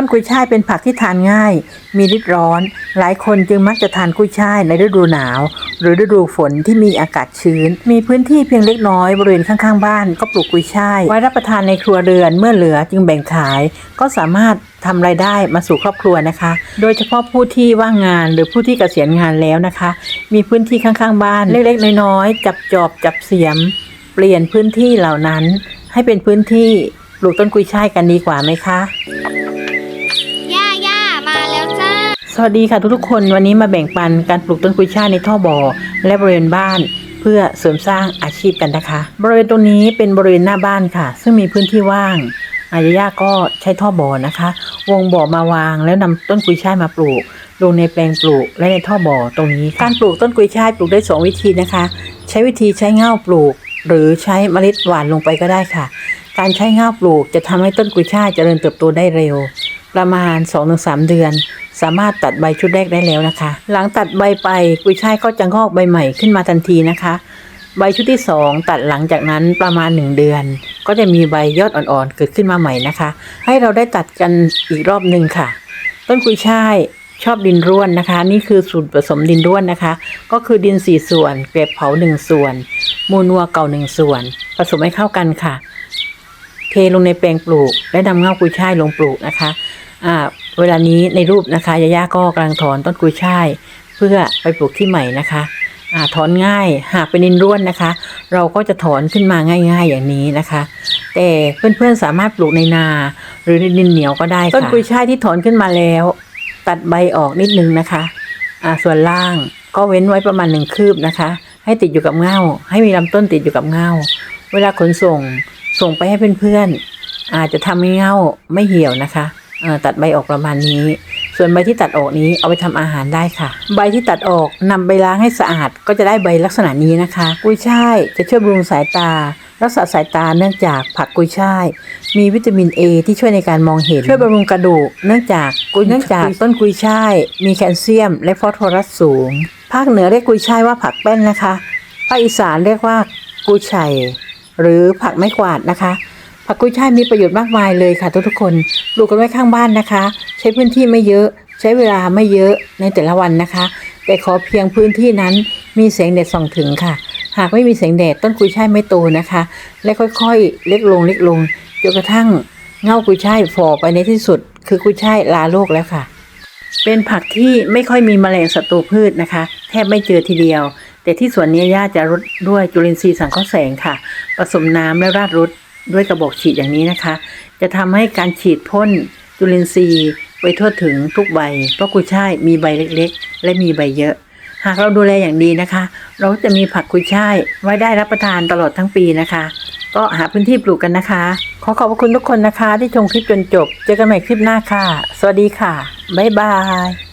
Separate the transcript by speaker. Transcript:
Speaker 1: ต้นกุยช่ายเป็นผักที่ทานง่าย มีฤทธิ์ร้อน หลายคนจึงมักจะทานกุยช่ายในฤดูหนาว หรือฤดูฝนที่มีอากาศชื้น มีพื้นที่เพียงเล็กน้อยบริเวณข้างๆ บ้านก็ปลูกกุยช่ายไว้รับประทานในครัวเรือนเมื่อเหลือจึงแบ่งขาย ก็สามารถทำรายได้มาสู่ครอบครัวนะคะ โดยเฉพาะผู้ที่ว่างงานหรือผู้ที่เกษียณงานแล้วนะคะ มีพื้นที่ข้างๆ บ้านเล็กๆ น้อยๆ จับจอบจับเสียม เปลี่ยนพื้นที่เหล่านั้น ให้เป็นพื้นที่ปลูกต้นกุยช่ายกันดีกว่าไหมคะ สวัสดีค่ะทุกๆคนวันนี้มาแบ่งปันการปลูกต้นกุยช่ายในท่อบ่อและบริเวณบ้าน เพื่อเสริมสร้างอาชีพกันนะคะ บริเวณตรงนี้เป็นบริเวณหน้าบ้านค่ะ ซึ่งมีพื้นที่ว่างอายาย่าก็ใช้ท่อบ่อนะคะ วงบ่อมาวางแล้วนำต้นกุยช่ายมาปลูก ลงในแปลงปลูกและในท่อบ่อตรงนี้การปลูกต้นกุยช่ายปลูกได้สองวิธีนะคะ ใช้วิธีใช้เง่าปลูก หรือใช้เมล็ดหวานลงไปก็ได้ค่ะ การใช้เง่าปลูกจะทำให้ต้นกุยช่ายเจริญเติบโตได้เร็ว ประมาณ 2-3 เดือน สามารถตัดใบชุดแรกได้แล้วนะคะ หลังตัดใบไปกุยช่ายก็จะงอกใบใหม่ขึ้นมาทันทีนะคะ ใบชุดที่ 2 ตัดหลังจากนั้นประมาณ 1 เดือน ก็จะมีใบยอดอ่อนๆเกิดขึ้นมาใหม่นะคะ ให้เราได้ตัดกันอีกรอบหนึ่งค่ะ ต้นกุยช่ายชอบดินร่วนนะคะ นี่คือสูตรผสมดินร่วนนะคะ ก็คือดิน 4 ส่วน เกล็ดเผา 1 ส่วน มูลนัวเก่า 1 ส่วน ผสมให้เข้ากันค่ะ เทลงในแปลงปลูกและนำเงากุยช่ายลงปลูกนะคะ อ่าเวลานี้ในรูปนะคะยาย่าก็กำลังถอนต้นกุยช่าย เพื่อไปปลูกที่ใหม่นะคะอ่าถอนง่ายหากเป็นดินร่วนนะคะ เราก็จะถอนขึ้นมาง่าย ๆอย่างนี้นะคะ แต่เพื่อนๆสามารถปลูกในนา หรือในดินเหนียวก็ได้ต้นกุยช่ายที่ถอนขึ้นมาแล้ว ตัดใบออกนิดนึงนะคะอ่าส่วนล่างก็เว้นไว้ประมาณหนึ่งคืบนะคะ ให้ติดอยู่กับเง่า ให้มีลำต้นติดอยู่กับเง่า เวลาขนส่งส่งไปให้เพื่อนๆอาจจะทำให้เง่าไม่เหี่ยวนะคะ ตัดใบออกประมาณนี้ ส่วนใบที่ตัดออกนี้เอาไปทำอาหารได้ค่ะ ใบที่ตัดออกนำไปล้างให้สะอาด ก็จะได้ใบลักษณะนี้นะคะ กุยช่ายจะช่วยบำรุงสายตา รักษาสายตาเนื่องจากผักกุยช่าย มีวิตามิน A ที่ช่วยในการมองเห็น ช่วยบำรุงกระดูก เนื่องจากกุยเนื่องจากต้นกุยช่าย มีแคลเซียม และฟอสฟอรัสสูง ภาคเหนือเรียกกุยช่ายว่าผักแป้นนะคะ ภาคอีสานเรียกว่ากุยช่ายหรือผักไม้กวาดนะคะ ผักกุยช่ายมีประโยชน์มากมายเลยค่ะทุกๆคนปลูกกันไว้ข้างบ้านนะคะ ใช้พื้นที่ไม่เยอะ ใช้เวลาไม่เยอะในแต่ละวันนะคะ แต่ขอเพียงพื้นที่นั้นมีแสงแดดส่องถึงค่ะ หากไม่มีแสงแดดต้นกุยช่ายไม่โตนะคะ และค่อยๆ เล็กลงเล็กลงจนกระทั่งเง่ากุยช่ายฝ่อไปในที่สุด คือกุยช่ายลาโลกแล้วค่ะ เป็นผักที่ไม่ค่อยมีแมลงศัตรูพืชนะคะ แทบไม่เจอทีเดียว แต่ที่สวนนี้ย่าจะรดด้วยจุลินทรีย์สังเคราะห์แสงค่ะ ผสมน้ำและราดรด ด้วยกระบอกฉีดอย่างนี้นะคะ จะทำให้การฉีดพ่นจุลินทรีย์ไปทั่วถึงทุกใบ เพราะกุยช่ายมีใบเล็กๆ และมีใบเยอะ หากเราดูแลอย่างดีนะคะ เราจะมีผักกุยช่ายไว้ได้รับประทานตลอดทั้งปีนะคะ ก็หาพื้นที่ปลูกกันนะคะ ขอขอบคุณทุกคนนะคะ ที่ชมคลิปจนจบ เจอกันใหม่คลิปหน้าค่ะ สวัสดีค่ะ บ๊ายบาย